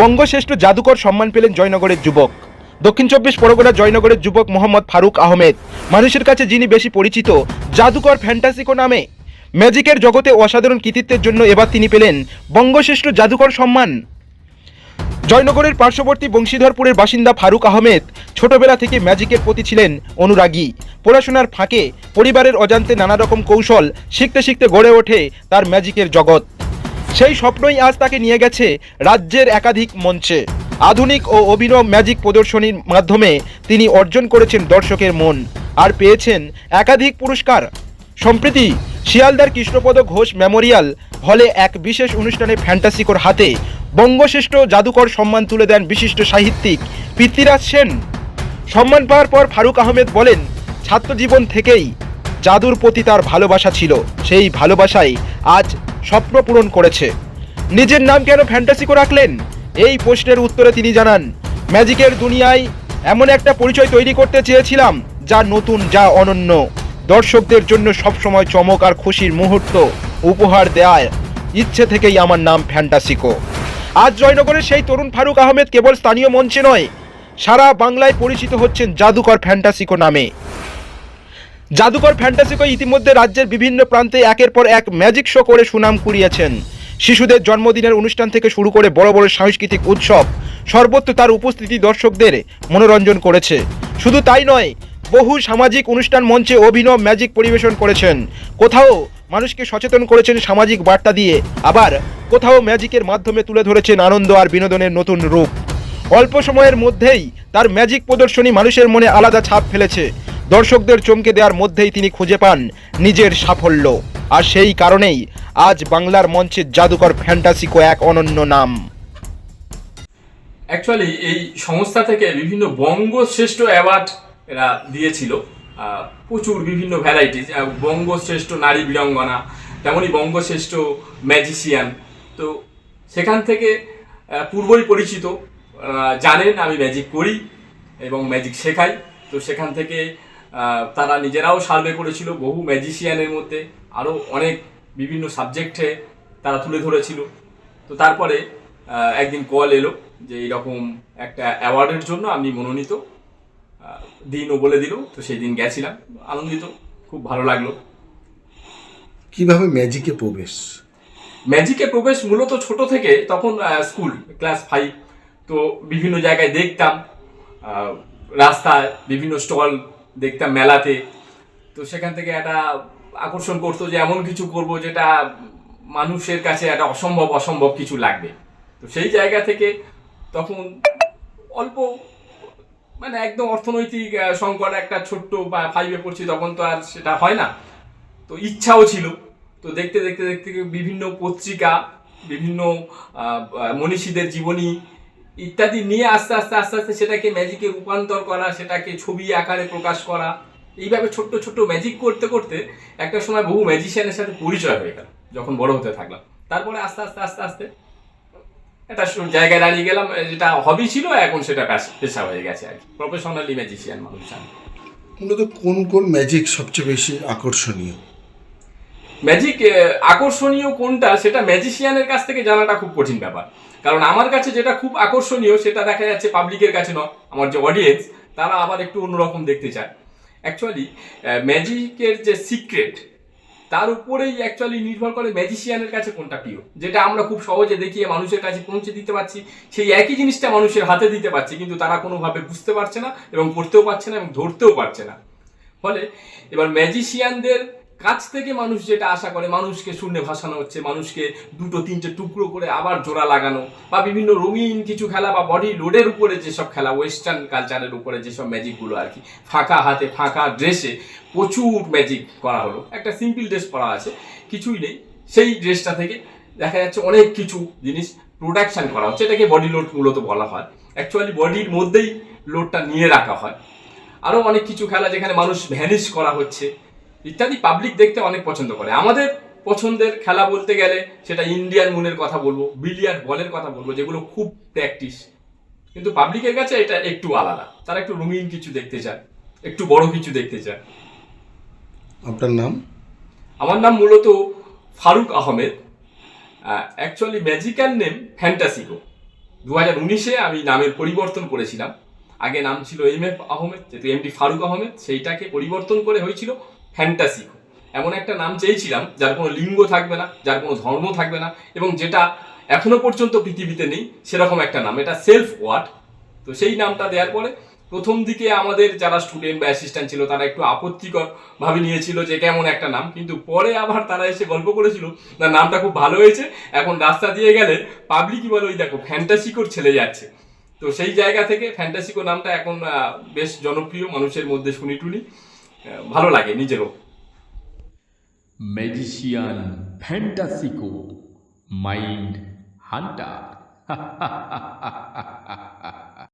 বঙ্গশ্রেষ্ঠ জাদুকর সম্মান পেলেন জয়নগরের যুবক। দক্ষিণ চব্বিশ পরগনা জয়নগরের যুবক মোহাম্মদ ফারুক আহমেদ। মানুষের কাছে যিনি বেশি পরিচিত, জাদুকর ফ্যান্টাসিকো নামে। ম্যাজিকের জগতে অসাধারণ কৃতিত্বের জন্য এবার তিনি পেলেন বঙ্গশ্রেষ্ঠ জাদুকর সম্মান। জয়নগরের পার্শ্ববর্তী বংশীধরপুরের বাসিন্দা ফারুক আহমেদ ছোটবেলা থেকে ম্যাজিকের প্রতি ছিলেন অনুরাগী। পড়াশোনার ফাঁকে পরিবারের অজান্তে নানা রকম কৌশল শিখতে শিখতে গড়ে ওঠে তার ম্যাজিকের জগৎ। সেই স্বপ্নই আজ তাকে নিয়ে গেছে রাজ্যের একাধিক মঞ্চে। আধুনিক ও অভিনব ম্যাজিক প্রদর্শনীর মাধ্যমে তিনি অর্জন করেছেন দর্শকের মন আর পেয়েছেন একাধিক পুরস্কার। সম্প্রতি শিয়ালদার কৃষ্ণপদ ঘোষ মেমোরিয়াল হলে এক বিশেষ অনুষ্ঠানে ফ্যান্টাসিকোর হাতে বঙ্গশ্রেষ্ঠ জাদুকর সম্মান তুলে দেন বিশিষ্ট সাহিত্যিক পৃথ্বীরাজ সেন। সম্মান পাওয়ার পর ফারুক আহমেদ বলেন, ছাত্রজীবন থেকেই জাদুর প্রতি তার ভালোবাসা ছিল। সেই ভালোবাসাই আজ স্বপ্ন পূরণ করেছে। নিজের নাম কেন ফ্যান্টাসিকো রাখলেন? এই প্রশ্নের উত্তরে তিনি জানান, ম্যাজিকের দুনিয়ায় এমন একটা পরিচয় তৈরি করতে চেয়েছিলাম, যা নতুন, যা অনন্য। দর্শকদের জন্য সবসময় চমক আর খুশির মুহূর্ত উপহার দেওয়ার ইচ্ছে থেকেই আমার নাম ফ্যান্টাসিকো আজ জয়নগরের সেই তরুণ ফারুক আহমেদ কেবল স্থানীয় মঞ্চে নয়, সারা বাংলায় পরিচিত হচ্ছেন জাদুকর ফ্যান্টাসিকো নামে। জাদুকর ফ্যান্টাসিকো ইতিমধ্যে রাজ্যের বিভিন্ন প্রান্তে একের পর এক ম্যাজিক শো করে সুনাম কুড়িয়েছেন। শিশুদের জন্মদিনের অনুষ্ঠান থেকে শুরু করে বড় বড় সাংস্কৃতিক উৎসব, সর্বত্র তার উপস্থিতি দর্শকদের মনোরঞ্জন করেছে। শুধু তাই নয়, বহু সামাজিক অনুষ্ঠান মঞ্চে অভিনব ম্যাজিক পরিবেশন করেছেন। কোথাও মানুষকে সচেতন করেছেন সামাজিক বার্তা দিয়ে, আবার কোথাও ম্যাজিকের মাধ্যমে তুলে ধরেছেন আনন্দ আর বিনোদনের নতুন রূপ। অল্প সময়ের মধ্যেই তার ম্যাজিক প্রদর্শনী মানুষের মনে আলাদা ছাপ ফেলেছে। দর্শকদের চমকে দেওয়ার মধ্যেই তিনি খুঁজে পান নিজের সাফল্য। আর সেই কারণেই আজ বাংলার মঞ্চে জাদুকর ফ্যান্টাসিকো এক অনন্য নাম। অ্যাকচুয়ালি এই সংস্থা থেকে বিভিন্ন বঙ্গশ্রেষ্ঠ অ্যাওয়ার্ড এরা দিয়েছিল। প্রচুর বিভিন্ন ভ্যারাইটিস বঙ্গশ্রেষ্ঠ নারী বীরাঙ্গনা তেমনই বঙ্গশ্রেষ্ঠ ম্যাজিশিয়ান তো সেখান থেকে পূর্বই পরিচিত জানেন আমি ম্যাজিক করি এবং ম্যাজিক শেখাই। তো সেখান থেকে তারা নিজেরাও সার্ভে করেছিল বহু ম্যাজিশিয়ানের মধ্যে আরও অনেক বিভিন্ন সাবজেক্টে তারা তুলে ধরেছিল। তো তারপরে একদিন কল এলো যে এইরকম একটা অ্যাওয়ার্ডের জন্য আমি মনোনীত দিনও বলে দিল তো সেই দিন গেছিলাম আনন্দিত খুব ভালো লাগল। কীভাবে ম্যাজিকে প্রবেশ? ম্যাজিকে প্রবেশ মূলত ছোট থেকে তখন স্কুল ক্লাস ফাইভ তো বিভিন্ন জায়গায় দেখতাম রাস্তায় বিভিন্ন স্টল দেখতাম মেলাতে। তো সেখান থেকে একটা আকর্ষণ করতো যে এমন কিছু করব যেটা মানুষের কাছে একটা অসম্ভব অসম্ভব কিছু লাগবে। তো সেই জায়গা থেকে তখন অল্প মানে একদম অর্থনৈতিক সংকট, একটা ছোট্ট বা ফাইভে পড়ছি তখন তো আর সেটা হয় না। তো ইচ্ছাও ছিল। তো দেখতে দেখতে দেখতে বিভিন্ন পত্রিকা, বিভিন্ন মনীষীদের জীবনী ইত্যাদি নিয়ে আস্তে আস্তে আস্তে আস্তে সেটাকে ম্যাজিকে রূপান্তর করা, সেটাকে ছবি আকারে প্রকাশ করা। এইভাবে ছোট্ট ছোট্ট ম্যাজিক করতে করতে একটা সময় বহু ম্যাজিশিয়ানের সাথে পরিচয় হয়ে গেল, যখন বড় হতে থাকলাম। তারপরে আস্তে আস্তে আস্তে আস্তে একটা জায়গায় দাঁড়িয়ে গেলাম যেটা হবি ছিল, এখন সেটা পেশা- হয়ে গেছে আর কি। প্রফেশনালি ম্যাজিশিয়ান মানুষ মূলত কোন কোন ম্যাজিক সবচেয়ে বেশি আকর্ষণীয়? ম্যাজিক আকর্ষণীয় কোনটা সেটা ম্যাজিশিয়ানের কাছ থেকে জানাটা খুব কঠিন ব্যাপার। কারণ আমার কাছে যেটা খুব আকর্ষণীয় সেটা দেখা যাচ্ছে পাবলিকের কাছে নয়, আমার যে অডিয়েন্স তারা আবার একটু অন্যরকম দেখতে চায়। অ্যাকচুয়ালি ম্যাজিকের যে সিক্রেট তার উপরেই অ্যাকচুয়ালি নির্ভর করে ম্যাজিশিয়ানের কাছে কোনটা প্রিয়। যেটা আমরা খুব সহজে দেখিয়ে মানুষের কাছে পৌঁছে দিতে পারছি, সেই একই জিনিসটা মানুষের হাতে দিতে পারছি, কিন্তু তারা কোনোভাবে বুঝতে পারছে না এবং করতেও পারছে না এবং ধরতেও পারছে না। ফলে এবার ম্যাজিশিয়ানদের কাছ থেকে মানুষ যেটা আশা করে, মানুষকে শূন্যে ভাসানো হচ্ছে, মানুষকে দুটো, তিনটে টুকরো করে আবার জোড়া লাগানো বা বিভিন্ন রঙিন কিছু খেলা বা বডি লোডের উপরে যেসব খেলা ওয়েস্টার্ন কালচারের উপরে যেসব ম্যাজিকগুলো আর কি, ফাঁকা হাতে, ফাঁকা ড্রেসে প্রচুর ম্যাজিক করা হলো। একটা সিম্পল ড্রেস পরা আছে, কিছুই নেই। সেই ড্রেসটা থেকে দেখা যাচ্ছে অনেক কিছু জিনিস প্রোডাকশন করা হচ্ছে, এটাকে বডি লোড মূলত বলা হয়। অ্যাকচুয়ালি বডির মধ্যেই লোডটা নিয়ে রাখা হয়। আরও অনেক কিছু খেলা যেখানে মানুষ ভ্যানিশ করা হচ্ছে ইত্যাদি পাবলিক দেখতে অনেক পছন্দ করে। আমাদের পছন্দের খেলা বলতে গেলে সেটা ইন্ডিয়ান মুনের কথা বলব বিলিয়ার্ড বলের কথা বলব যেগুলো খুব প্র্যাকটিস কিন্তু পাবলিকের কাছে এটা একটু আলাদা। তারা একটু রঙিন কিছু দেখতে চায় একটু বড় কিছু দেখতে চায়। আপনার নাম? আমার নাম মূলত Farooq Ahmed. Actually magical name ফ্যান্টাসিকো দু হাজার উনিশে আমি নামের পরিবর্তন করেছিলাম। আগে নাম ছিল এম এফ আহমেদ যেহেতু এমডি ফারুক আহমেদ সেইটাকে পরিবর্তন করে হয়েছিল ফ্যান্টাসিকো এমন একটা নাম চেয়েছিলাম, যার কোনো লিঙ্গ থাকবে না, যার কোনো ধর্ম থাকবে না, এবং যেটা এখনও পর্যন্ত পৃথিবীতে নেই, সেরকম একটা নাম, এটা সেলফ ওয়ার্ড তো সেই নামটা দেওয়ার পরে প্রথম দিকে আমাদের যারা স্টুডেন্ট বা অ্যাসিস্ট্যান্ট ছিল, তারা একটু আপত্তিকর ভাবে নিয়েছিল যে কেমন একটা নাম, কিন্তু পরে আবার তারা এসে গল্প করেছিল, না, নামটা খুব ভালো হয়েছে, এখন রাস্তা দিয়ে গেলে পাবলিকই বলে, ওই দেখো ফ্যান্টাসিকোর ছেলে যাচ্ছে। তো সেই জায়গা থেকে ফ্যান্টাসিকো নামটা এখন বেশ জনপ্রিয়, মানুষের মধ্যে শুনি টুনি ভালো লাগে নিজেরও। Magician ফ্যান্টাসিকো mind Hunter